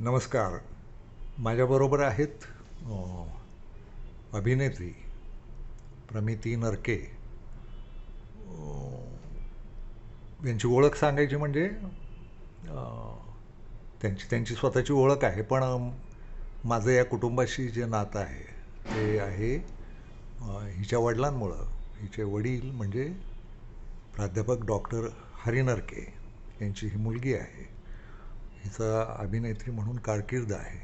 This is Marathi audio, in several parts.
नमस्कार. माझ्याबरोबर आहेत अभिनेत्री प्रमिती नरके. यांची ओळख सांगायची म्हणजे त्यांची त्यांची स्वतःची ओळख आहे पण माझं या कुटुंबाशी जे नातं आहे ते आहे हिच्या वडिलांमुळं. हिचे वडील म्हणजे प्राध्यापक डॉक्टर हरी नरके यांची ही मुलगी आहे. हिचा अभिनेत्री म्हणून कारकीर्द आहे.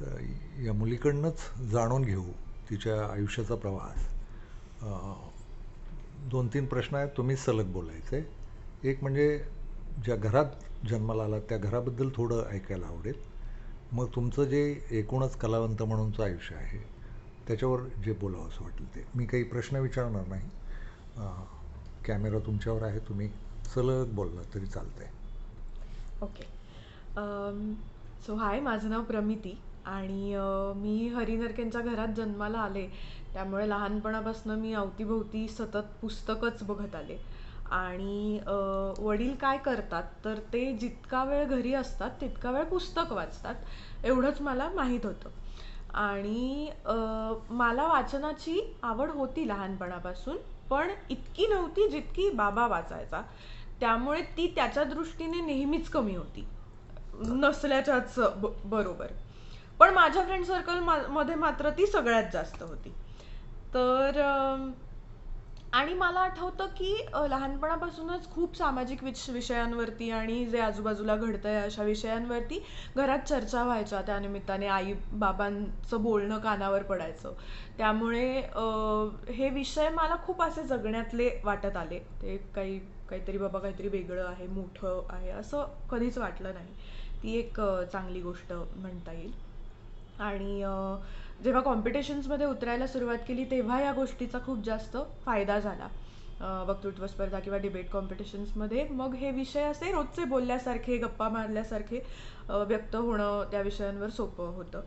तर या मुलीकडनंच जाणून घेऊ तिच्या आयुष्याचा प्रवास. दोन तीन प्रश्न आहेत तुम्हीच सलग बोलायचे. एक म्हणजे ज्या घरात जन्माला आला त्या घराबद्दल थोडं ऐकायला आवडेल. मग तुमचं जे एकूणच कलावंत म्हणूनचं आयुष्य आहे त्याच्यावर जे बोलावं असं वाटेल ते. मी काही प्रश्न विचारणार नाही. कॅमेरा तुमच्यावर आहे तुम्ही सलग बोलला तरी चालतंय. ओके सो हाय माझं नाव प्रमिती आणि मी हरिनरकेंच्या घरात जन्माला आले. त्यामुळे लहानपणापासून मी अवतीभोवती सतत पुस्तकच बघत आले. आणि वडील काय करतात तर ते जितका वेळ घरी असतात तितका वेळ पुस्तक वाचतात एवढंच मला माहीत होतं. आणि मला वाचनाची आवड होती लहानपणापासून पण इतकी नव्हती जितकी बाबा वाचायचा. त्यामुळे ती त्याच्या दृष्टीने नेहमीच कमी होती. नसल्याच्याच ब बरोबर. पण माझ्या फ्रेंड सर्कलमध्ये मात्र ती सगळ्यात जास्त होती. तर आणि मला आठवतं की लहानपणापासूनच खूप सामाजिक विष विषयांवरती आणि जे आजूबाजूला घडतं आहे अशा विषयांवरती घरात चर्चा व्हायच्या. त्यानिमित्ताने आई बाबांचं बोलणं कानावर पडायचं. त्यामुळे हे विषय मला खूप असे जगण्यातले वाटत आले. ते काही काहीतरी बाबा काहीतरी वेगळं आहे मोठं आहे असं कधीच वाटलं नाही. ती एक चांगली गोष्ट म्हणता येईल. आणि जेव्हा कॉम्पिटिशन्समध्ये उतरायला सुरुवात केली तेव्हा या गोष्टीचा खूप जास्त फायदा झाला. वक्तृत्व स्पर्धा किंवा डिबेट कॉम्पिटिशन्समध्ये मग हे विषय असे रोजचे बोलल्यासारखे गप्पा मारल्यासारखे व्यक्त होणं त्या विषयांवर सोपं होतं.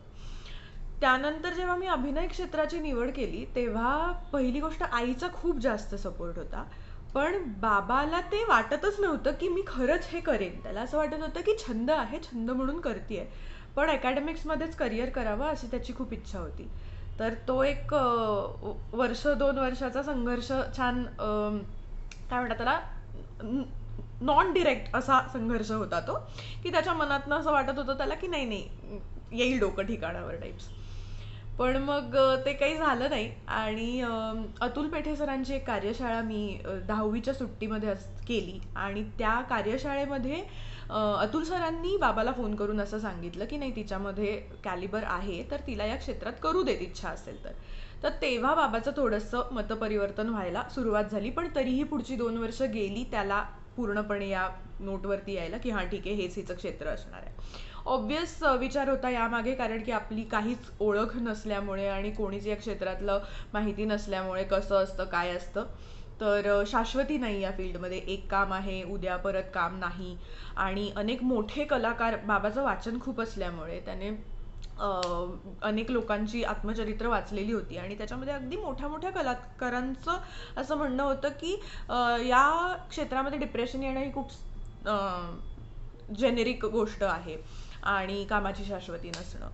त्यानंतर जेव्हा मी अभिनय क्षेत्राची निवड केली तेव्हा पहिली गोष्ट आईचा खूप जास्त सपोर्ट होता. पण बाबाला ते वाटतच नव्हतं की मी खरंच हे करेन. त्याला असं वाटत होतं की छंद आहे छंद म्हणून करते पण अकॅडमिक्समध्येच करिअर करावं अशी त्याची खूप इच्छा होती. तर तो एक वर्ष दोन वर्षाचा संघर्ष छान काय म्हणतात त्याला? नॉन डिरेक्ट असा संघर्ष होता तो की त्याच्या मनातनं असं वाटत होतं त्याला की नाही नाही येईल डोकं ठिकाणावर टाईप्स पण मग ते काही झालं नाही. आणि अतुल पेठे सरांची एक कार्यशाळा मी दहावीच्या सुट्टीमध्ये अस- केली. आणि त्या कार्यशाळेमध्ये अतुल सरांनी बाबाला फोन करून असं सांगितलं की नाही तिच्यामध्ये कॅलिबर आहे तर तिला या क्षेत्रात करू देत इच्छा असेल तर. तर तेव्हा बाबाचं थोडंसं मतपरिवर्तन व्हायला सुरुवात झाली. पण तरीही पुढची दोन वर्ष गेली त्याला पूर्णपणे या नोटवरती यायला की हां ठीक आहे हेच हिचं क्षेत्र असणार आहे. ऑब्वियस विचार होता यामागे कारण की आपली काहीच ओळख नसल्यामुळे आणि कोणीच या क्षेत्रातलं माहिती नसल्यामुळे कसं असतं काय असतं तर शाश्वती नाही या फील्डमध्ये. एक काम आहे उद्या परत काम नाही. आणि अनेक मोठे कलाकार बाबाचं वाचन खूप असल्यामुळे त्याने अनेक लोकांची आत्मचरित्र वाचलेली होती. आणि त्याच्यामध्ये अगदी मोठ्या मोठ्या कलाकारांचं असं म्हणणं होतं की या क्षेत्रामध्ये डिप्रेशन येणं ही खूप जेनेरिक गोष्ट आहे. आणि कामाची शाश्वती नसणं.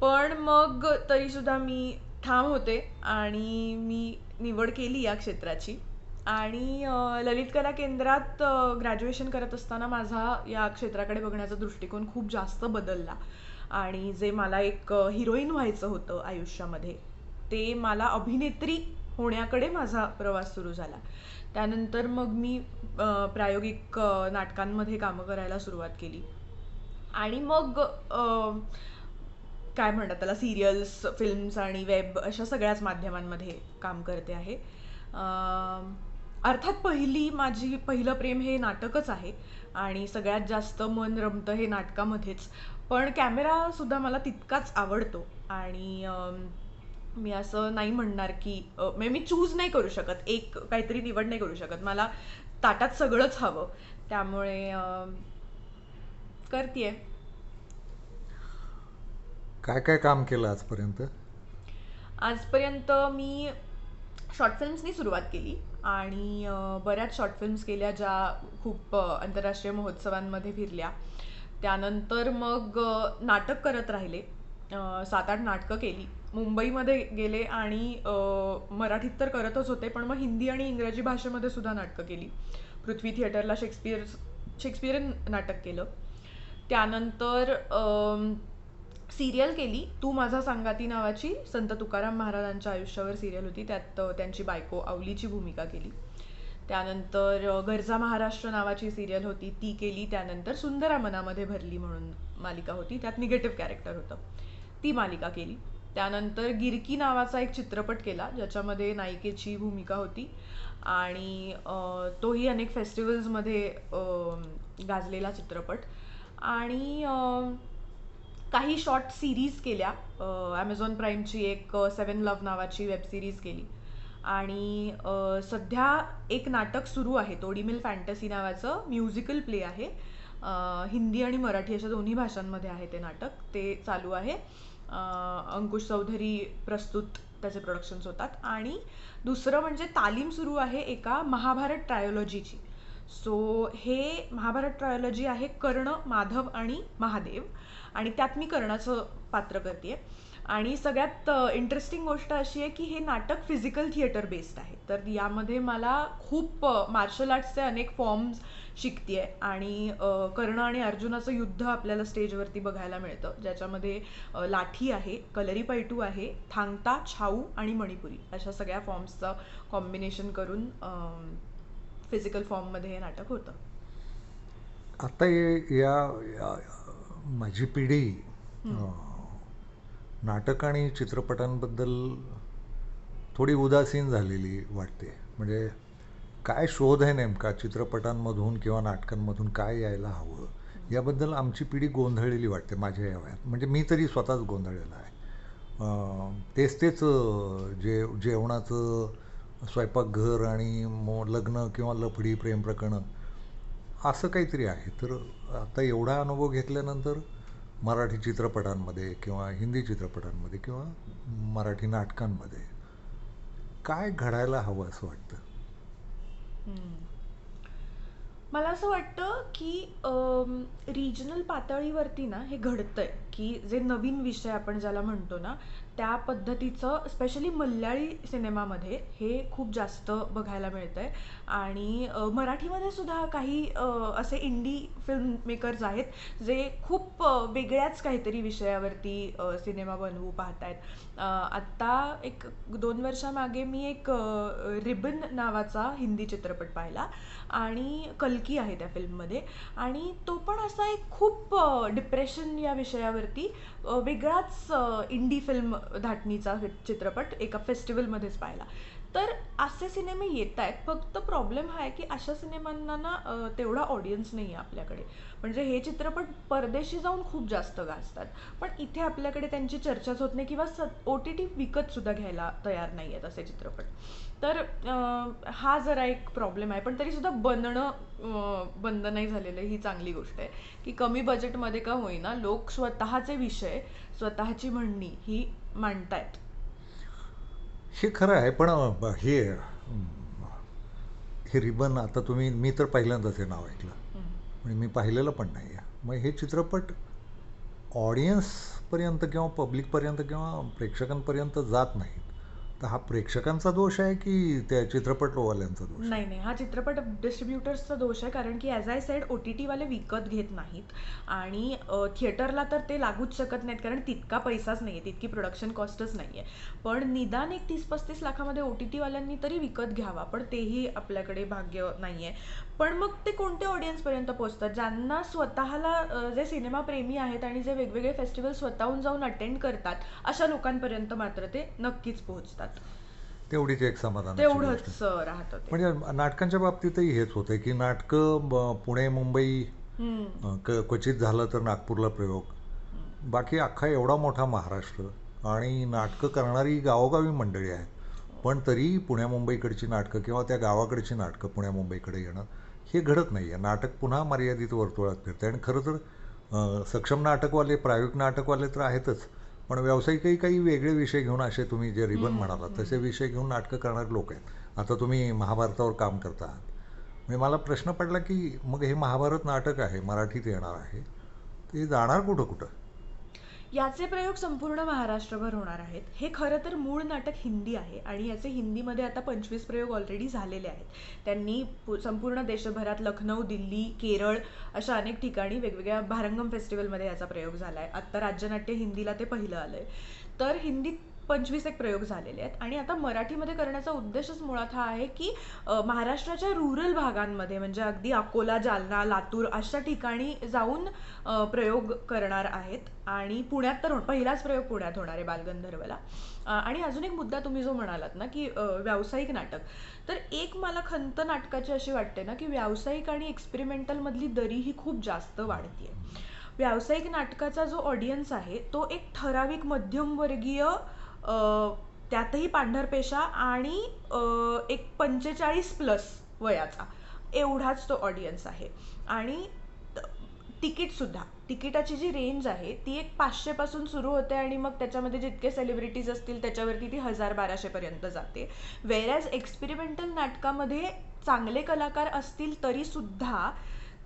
पण मग तरीसुद्धा मी ठाम होते आणि मी निवड केली या क्षेत्राची. आणि ललित कला केंद्रात ग्रॅज्युएशन करत असताना माझा या क्षेत्राकडे बघण्याचा दृष्टिकोन खूप जास्त बदलला. आणि जे मला एक हिरोईन व्हायचं होतं आयुष्यामध्ये ते मला अभिनेत्री होण्याकडे माझा प्रवास सुरू झाला. त्यानंतर मग मी प्रायोगिक नाटकांमध्ये कामं करायला सुरुवात केली. आणि मग काय म्हणतात त्याला सिरियल्स फिल्म्स आणि वेब अशा सगळ्याच माध्यमांमध्ये काम करते आहे. अर्थात पहिली माझी पहिलं प्रेम हे नाटकच आहे आणि सगळ्यात जास्त मन रमतं हे नाटकामध्येच. पण कॅमेरासुद्धा मला तितकाच आवडतो आणि मी असं नाही म्हणणार की मे म्हणजे मी चूज नाही करू शकत. एक काहीतरी निवड नाही करू शकत. मला ताटात सगळंच हवं. त्यामुळे अम, करतेय. काय काय काम केलं आजपर्यंत? आजपर्यंत मी शॉर्ट फिल्म्सनी सुरुवात केली आणि बऱ्याच शॉर्ट फिल्म्स केल्या ज्या खूप आंतरराष्ट्रीय महोत्सवांमध्ये फिरल्या. त्यानंतर मग नाटक करत राहिले. सात आठ नाटकं केली. मुंबईमध्ये गेले आणि मराठीत तर करतच होते पण मग हिंदी आणि इंग्रजी भाषेमध्ये सुद्धा नाटकं केली. पृथ्वी थिएटरला शेक्सपियर शेक्सपियन नाटक केलं. त्यानंतर सिरियल केली. तू माझा सांगाती नावाची संत तुकाराम महाराजांच्या आयुष्यावर सिरियल होती. त्यात त्यांची बायको आवलीची भूमिका केली. त्यानंतर घरचा गरजा महाराष्ट्र नावाची सिरियल होती. ती केली. त्यानंतर सुंदरा मनामध्ये भरली म्हणून मालिका होती. त्यात निगेटिव्ह कॅरेक्टर होतं. ती मालिका केली. त्यानंतर गिरकी नावाचा एक चित्रपट केला ज्याच्यामध्ये नायिकेची भूमिका होती. आणि तोही अनेक फेस्टिवल्समध्ये गाजलेला चित्रपट. आणि काही शॉर्ट सिरीज केल्या. ॲमेझॉन प्राईमची एक सेवन लव्ह नावाची वेब सिरीज केली. आणि सध्या एक नाटक सुरू आहे. तोडीमिल फॅन्टसी नावाचं म्युझिकल प्ले आहे. हिंदी आणि मराठी अशा दोन्ही भाषांमध्ये आहे ते नाटक. ते चालू आहे. अंकुश चौधरी प्रस्तुत त्याचे प्रोडक्शन्स होतात. आणि दुसरं म्हणजे तालीम सुरू आहे एका महाभारत ट्रायोलॉजीची सो हे महाभारत ट्रायोलॉजी आहे कर्ण माधव आणि महादेव. आणि त्यात मी कर्णाचं पात्र करते आणि सगळ्यात इंटरेस्टिंग गोष्ट अशी आहे की हे नाटक फिजिकल थिएटर बेस्ड आहे. तर यामध्ये मला खूप मार्शल आर्ट्सचे अनेक फॉर्म्स शिकते आणि कर्ण आणि अर्जुनाचं युद्ध आपल्याला स्टेजवरती बघायला मिळतं. ज्याच्यामध्ये लाठी आहे कलरी पैटू आहे थांगता छाऊ आणि मणिपुरी अशा सगळ्या फॉर्म्सचं कॉम्बिनेशन करून फिजिकल फॉर्ममध्ये हे नाटक होतं. आता ये- या या- माझी पिढी नाटक आणि चित्रपटांबद्दल थोडी उदासीन झालेली वाटते. म्हणजे काय शोध आहे नेमका चित्रपटांमधून किंवा नाटकांमधून काय यायला हवं? याबद्दल आमची पिढी गोंधळलेली वाटते माझ्या या वयात. म्हणजे मी तरी स्वतःच गोंधळलेला आहे. तेच तेच जे जेवणाचं स्वयंपाकघर आणि मो लग्न किंवा लफडी प्रेम प्रकरणं असं काहीतरी आहे. तर आता एवढा अनुभव घेतल्यानंतर मराठी चित्रपटांमध्ये किंवा हिंदी चित्रपटांमध्ये किंवा मराठी नाटकांमध्ये काय घडायला हवं असं वाटतं? मला असं वाटतं की रिजनल पातळीवरती ना हे घडतंय की जे नवीन विषय आपण ज्याला म्हणतो ना त्या पद्धतीचं स्पेशली मल्याळी सिनेमामध्ये हे खूप जास्त बघायला मिळतंय. आणि मराठीमध्ये सुद्धा काही असे इंडी फिल्म मेकर्स आहेत जे खूप वेगळ्याच काहीतरी विषयावरती सिनेमा बनवू पाहतायत. आहेत आत्ता एक दोन वर्षामागे मी एक रिबन नावाचा हिंदी चित्रपट पाहिला. आणि कल्की आहे त्या फिल्ममध्ये. आणि तो पण असा एक खूप डिप्रेशन या विषयावरती वेगळाच इंडी फिल्म धाटणीचा चित्रपट एका फेस्टिवलमध्येच पाहिला. तर असे सिनेमे येत आहेत. फक्त प्रॉब्लेम हा आहे की अशा सिनेमांना ना तेवढा ऑडियन्स नाही आहे आपल्याकडे. म्हणजे हे चित्रपट परदेशी जाऊन खूप जास्त गाजतात. पण इथे आपल्याकडे त्यांची चर्चाच होत नाही किंवा स ओ टी टी विकतसुद्धा घ्यायला तयार नाही आहेत असे चित्रपट. तर हा जरा एक प्रॉब्लेम आहे. पण तरीसुद्धा बनणं बंद नाही झालेलं ही चांगली गोष्ट आहे. की कमी बजेटमध्ये का होईना लोक स्वतःचे विषय स्वतःची म्हणणी ही मांडतायत. हे खरं आहे पण हे हे रिबन आता तुम्ही मी तर पहिल्यांदाच हे नाव ऐकलं. म्हणजे मी पाहिलेलं पण नाही आहे. मग हे चित्रपट ऑडियन्सपर्यंत किंवा पब्लिकपर्यंत किंवा प्रेक्षकांपर्यंत जात नाहीत तर हा प्रेक्षकांचा दोष आहे की त्या चित्रपटवाल्यांचा दोष नाही नाही. हा चित्रपट डिस्ट्रीब्युटर्सचा दोष आहे कारण की as I said O T टीवाले विकत घेत नाहीत. आणि थिएटरला तर ते लागूच शकत नाहीत कारण तितका पैसाच नाही आहे तितकी प्रोडक्शन कॉस्टच नाही आहे पण निदान एक तीस पस्तीस लाखामध्ये ओ टी टीवाल्यांनी तरी विकत घ्यावा पण तेही आपल्याकडे भाग्य नाही आहे पण मग ते कोणत्या ऑडियन्सपर्यंत पोहोचतात? ज्यांना स्वतःला जे सिनेमाप्रेमी आहेत आणि जे वेगवेगळे फेस्टिवल स्वतःहून जाऊन अटेंड करतात अशा लोकांपर्यंत मात्र ते नक्कीच पोहोचतात. तेवढीच एक समाधान तेवढंच राहतं ते म्हणजे नाटकांच्या बाबतीतही हेच होतं की नाटकं ब- पुणे मुंबई हम्म. अं, क क्वचित झालं तर नागपूरला प्रयोग. बाकी अख्खा एवढा मोठा महाराष्ट्र आणि नाटकं करणारी गावोगावी मंडळी आहेत. पण तरी पुण्या मुंबईकडची नाटकं किंवा त्या गावाकडची नाटकं पुण्या मुंबईकडे येणं हे घडत नाही आहे नाटक पुन्हा मर्यादित वर्तुळात फिरतं आणि खरं तर अं, सक्षम नाटकवाले प्रायोगिक नाटकवाले तर आहेतच. पण व्यावसायिकही काही वेगळे विषय घेऊन असे तुम्ही जे रिबन म्हणाला तसे विषय घेऊन नाटकं करणारे लोक आहेत. आता तुम्ही महाभारतावर काम करता आहात. म्हणजे मला प्रश्न पडला की मग हे महाभारत नाटक आहे मराठीत येणार आहे. ते जाणार कुठं कुठं याचे प्रयोग संपूर्ण महाराष्ट्रभर होणार आहेत. हे खरं तर मूळ नाटक हिंदी आहे आणि याचे हिंदीमध्ये आता पंचवीस प्रयोग ऑलरेडी झालेले आहेत. त्यांनी पु- संपूर्ण देशभरात लखनौ दिल्ली केरळ अशा अनेक ठिकाणी वेगवेगळ्या भारंगम फेस्टिवलमध्ये याचा प्रयोग झाला आहे आत्ता राज्यनाट्य हिंदीला ते पहिलं आलं आहे तर हिंदीत पंचवीस एक प्रयोग झालेले आहेत. आणि आता मराठीमध्ये करण्याचा उद्देशच मुळात हा आहे की महाराष्ट्राच्या रुरल भागांमध्ये म्हणजे अगदी अकोला जालना लातूर अशा ठिकाणी जाऊन प्रयोग करणार आहेत. आणि पुण्यात तर हो- पहिलाच प्रयोग पुण्यात होणार आहे बालगंधर्वला. आणि अजून एक मुद्दा तुम्ही जो म्हणालात ना की व्यावसायिक नाटक. तर एक मला खंत नाटकाची अशी वाटते ना की व्यावसायिक आणि एक्सपेरिमेंटलमधली दरी ही खूप जास्त वाढतीये. व्यावसायिक नाटकाचा जो ऑडियन्स आहे तो एक ठराविक मध्यमवर्गीय त्यातही पांढरपेशा आणि एक पंचेचाळीस प्लस वयाचा. एवढाच तो ऑडियन्स आहे. आणि तिकीटसुद्धा तिकिटाची जी रेंज आहे ती एक पाचशेपासून सुरू होते आणि मग त्याच्यामध्ये जितके सेलिब्रिटीज असतील त्याच्यावरती ती हजार बाराशेपर्यंत जाते जाते. वेरॅज एक्सपेरिमेंटल नाटकामध्ये चांगले कलाकार असतील तरीसुद्धा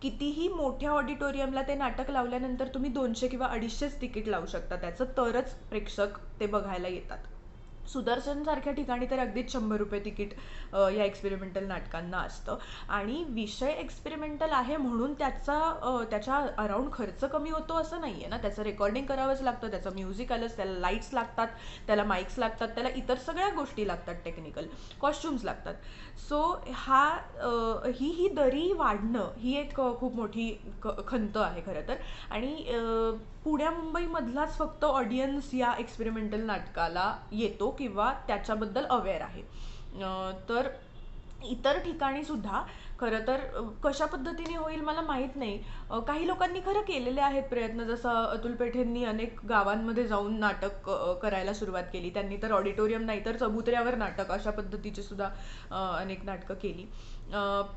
कितीही मोठ्या ऑडिटोरियमला ते नाटक लावल्यानंतर तुम्ही दोनशे किंवा अडीचशेच तिकीट लावू शकता. त्याचं तरच प्रेक्षक ते बघायला येतात. सुदर्शनसारख्या ठिकाणी तर अगदीच शंभर रुपये तिकीट या एक्सपेरिमेंटल नाटकांना असतं. आणि विषय एक्सपेरिमेंटल आहे म्हणून त्याचा त्याच्या अराऊंड खर्च कमी होतो असं नाही आहे ना. त्याचं रेकॉर्डिंग करावंच लागतं त्याचं म्युझिक आलंच त्याला लाईट्स लागतात त्याला माईक्स लागतात त्याला इतर सगळ्या गोष्टी लागतात टेक्निकल कॉस्ट्युम्स लागतात. सो हा ही ही दरी वाढणं ही एक खूप मोठी खंत आहे खरं तर. आणि पुण्या मुंबईमधलाच फक्त ऑडियन्स या एक्सपेरिमेंटल नाटकाला येतो. किंवा त्याच्याबद्दल अवेअर आहे. तर इतर ठिकाणी सुद्धा खरं तर कशा पद्धतीने होईल मला माहीत नाही. काही लोकांनी खरं केलेले आहेत प्रयत्न. जसं अतुल पेठेंनी अनेक गावांमध्ये जाऊन नाटक करायला सुरुवात केली. त्यांनी तर ऑडिटोरियम नाही तर चबुतऱ्यावर नाटक अशा पद्धतीची सुद्धा अनेक नाटकं केली.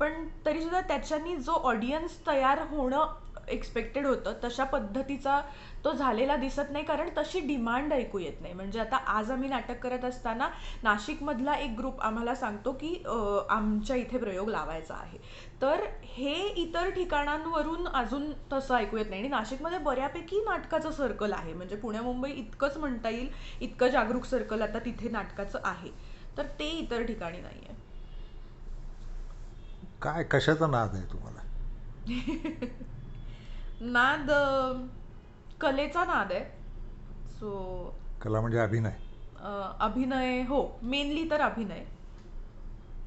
पण तरीसुद्धा त्याच्यानी जो ऑडियन्स तयार होणं एक्सपेक्टेड होतं तशा पद्धतीचा तो झालेला दिसत नाही कारण तशी डिमांड ऐकू येत नाही. म्हणजे आता आज आम्ही नाटक करत असताना नाशिकमधला एक ग्रुप आम्हाला सांगतो की आमच्या इथे प्रयोग लावायचा आहे. तर हे इतर ठिकाणांवरून अजून तसं ऐकू येत नाही. आणि नाशिकमध्ये बऱ्यापैकी नाटकाचं सर्कल आहे. म्हणजे पुण्या मुंबई इतकंच म्हणता येईल इतकं जागरूक सर्कल आता तिथे नाटकाचं आहे. तर ते इतर ठिकाणी नाही आहे काय कशाचा नाद आहे तुम्हाला? नाद अ, कलेचा नाद आहे. सो कला म्हणजे अभिनय. अभिनय हो मेनली तर अभिनय.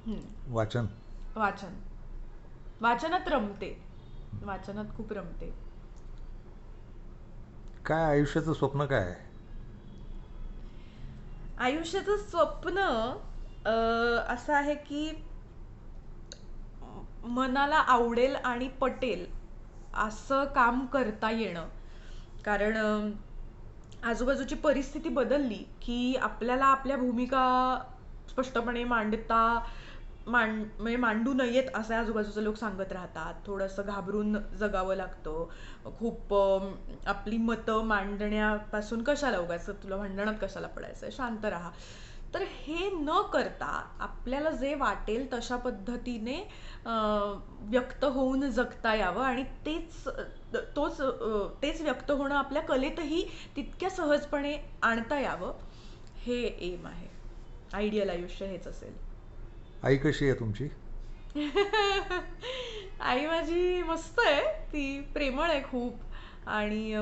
हम्म, वाचन. वाचन. वाचनात रमते. वाचनात खूप रमते. काय आयुष्याचं स्वप्न काय आहे? आयुष्याचं स्वप्न अ, असं आहे की मनाला आवडेल आणि पटेल. असं काम करता येणं. कारण आजूबाजूची परिस्थिती बदलली की आपल्याला आपल्या भूमिका स्पष्टपणे मांडता मांड म्हणजे मांडू नयेत असं आजूबाजूचे लोक सांगत राहतात. थोडंसं घाबरून जगावं लागतं. खूप आपली मतं मांडण्यापासून कशाला उगायचं तुला भांडणात कशाला पडायचं शांत राहा. तर हे न करता आपल्याला जे वाटेल तशा पद्धतीने व्यक्त होऊन जगता यावं आणि तेच तोच तेच व्यक्त होणं आपल्या कलेतही तितक्या सहजपणे आणता यावं हे एम आहे. आयडियल आयुष्य हेच असेल. आई कशी आहे तुमची? आई माझी मस्त आहे. ती प्रेमळ आहे खूप. आणि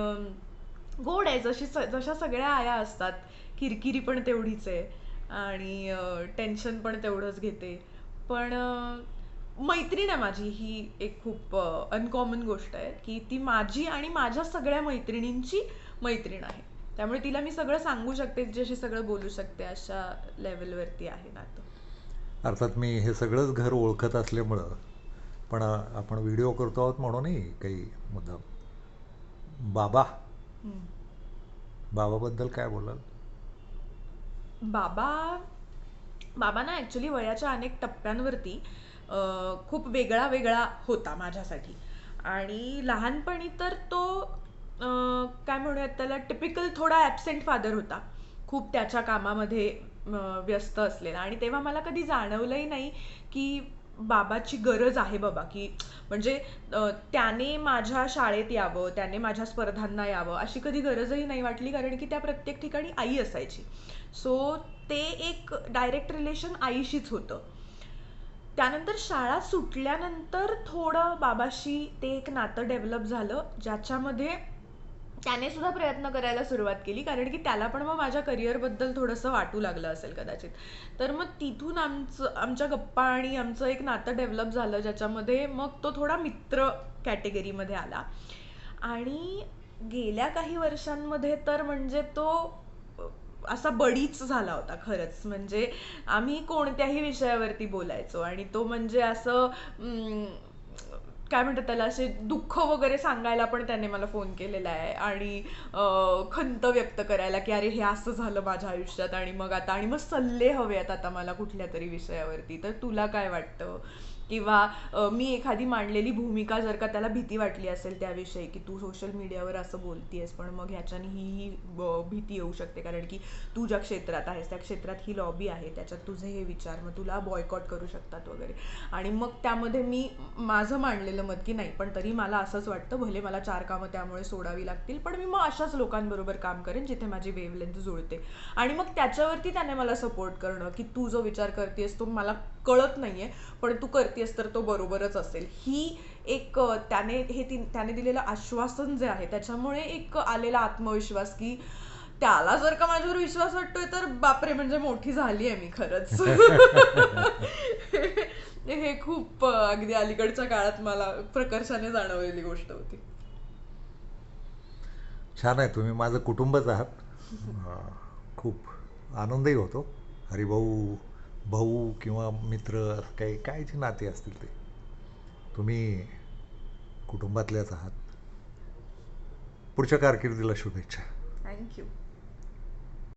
गोड आहे. जशी जशा सगळ्या आया असतात किरकिरी पण तेवढीच आहे. आणि टेन्शन पण तेवढंच घेते. पण मैत्रीण आहे माझी ही एक खूप अनकॉमन गोष्ट आहे की ती माझी आणि माझ्या सगळ्या मैत्रिणींची मैत्रीण आहे. त्यामुळे तिला मी सगळं सांगू शकते तिच्याशी सगळं बोलू शकते अशा लेवलवरती आहे नातं. अर्थात मी हे सगळंच घर ओळखत असल्यामुळं पण आपण व्हिडिओ करतो आहोत म्हणूनही काही मुद्दाम. बाबा. बाबाबद्दल काय बोलाल? बाबा बाबा ना ॲक्च्युली वयाच्या अनेक टप्प्यांवरती खूप वेगळा वेगळा होता माझ्यासाठी. आणि लहानपणी तर तो काय म्हणूयात त्याला टिपिकल थोडा ॲबसेंट फादर होता. खूप त्याच्या कामामध्ये व्यस्त असलेला. आणि तेव्हा मला कधी जाणवलंही नाही की बाबाची गरज आहे बाबा की म्हणजे त्याने माझ्या शाळेत यावं त्याने माझ्या स्पर्धांना यावं अशी कधी गरजही नाही वाटली कारण की त्या प्रत्येक ठिकाणी आई असायची. सो ते एक डायरेक्ट रिलेशन आईशीच होतं. त्यानंतर शाळा सुटल्यानंतर थोडं बाबाशी ते एक नातं डेव्हलप झालं ज्याच्यामध्ये त्याने सुद्धा प्रयत्न करायला सुरुवात केली कारण की त्याला पण मग माझ्या करिअरबद्दल थोडंसं वाटू लागलं असेल कदाचित. तर मग तिथून आमचं आमच्या गप्पा आणि आमचं एक नातं डेव्हलप झालं ज्याच्यामध्ये मग तो थोडा मित्र कॅटेगरीमध्ये आला. आणि गेल्या काही वर्षांमध्ये तर म्हणजे तो असा बडीच झाला होता खरंच. म्हणजे आम्ही कोणत्याही विषयावरती बोलायचो आणि तो म्हणजे असं काय म्हणतात त्याला असे दुःख वगैरे सांगायला पण त्याने मला फोन केलेला आहे. आणि खंत व्यक्त करायला की अरे हे असं झालं माझ्या आयुष्यात आणि मग आता आणि मग सल्ले हवे आहेत आता मला कुठल्या तरी विषयावरती. तर तुला काय वाटतं? किंवा मी एखादी मांडलेली भूमिका जर का त्याला भीती वाटली असेल त्याविषयी की तू सोशल मीडियावर असं बोलतीयस पण मग ह्याच्याने ही ही ब- भीती येऊ शकते. कारण की तू ज्या क्षेत्रात आहेस त्या क्षेत्रात ही लॉबी आहे त्याच्यात तुझे हे विचार मग तुला बॉयकॉट करू शकतात वगैरे. आणि मग त्यामध्ये मी माझं मांडलेलं मत की नाही पण तरी मला असंच वाटतं भले मला चार कामं त्यामुळे सोडावी लागतील पण मी मग अशाच लोकांबरोबर काम करेन जिथे माझी वेवलेंथ जुळते. आणि मग त्याच्यावरती त्याने मला सपोर्ट करणं की तू जो विचार करतेस तो मला कळत नाहीये पण तू करतेस तर तो बरोबरच असेल. ही एक त्याने हे ती त्याने दिलेलं आश्वासन जे आहे त्याच्यामुळे एक आलेला आत्मविश्वास की त्याला जर का माझ्यावर विश्वास वाटतोय तर बापरे म्हणजे मोठी झाली आहे मी खरंच. हे खूप अगदी अलीकडच्या काळात मला प्रकर्षाने जाणवलेली गोष्ट होती. छान आहे तुम्ही माझं कुटुंबच आहात. खूप आनंदही होतो. हरिभाऊ भाऊ किंवा मित्र असं काही काय जे नाते असतील ते. तुम्ही कुटुंबातल्याच आहात. पुढच्या कारकिर्दीला शुभेच्छा. थँक्यू